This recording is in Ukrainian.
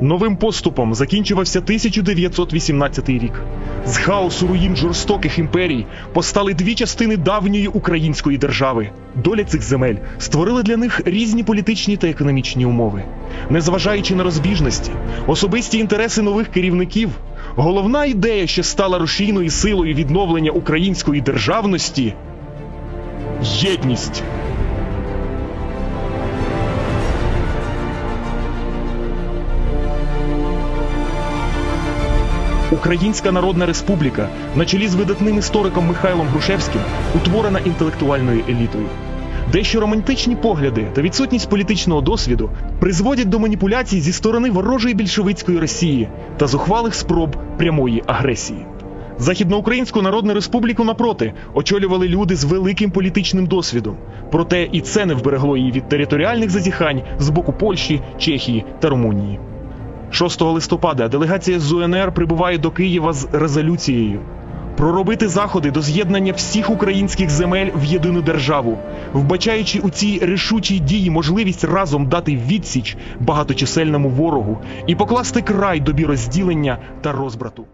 Новим поступом закінчувався 1918 рік. З хаосу руїн жорстоких імперій постали дві частини давньої української держави. Доля цих земель створила для них різні політичні та економічні умови. Незважаючи на розбіжності, особисті інтереси нових керівників, головна ідея, що стала рушійною силою відновлення української державності єдність. Українська Народна Республіка на чолі з видатним істориком Михайлом Грушевським утворена інтелектуальною елітою. Дещо романтичні погляди та відсутність політичного досвіду призводять до маніпуляцій зі сторони ворожої більшовицької Росії та зухвалих спроб прямої агресії. Західноукраїнську Народну Республіку напроти очолювали люди з великим політичним досвідом. Проте і це не вберегло її від територіальних зазіхань з боку Польщі, Чехії та Румунії. 6 листопада делегація з УНР прибуває до Києва з резолюцією проробити заходи до з'єднання всіх українських земель в єдину державу, вбачаючи у цій рішучій дії можливість разом дати відсіч багаточисельному ворогу і покласти край добі розділення та розбрату.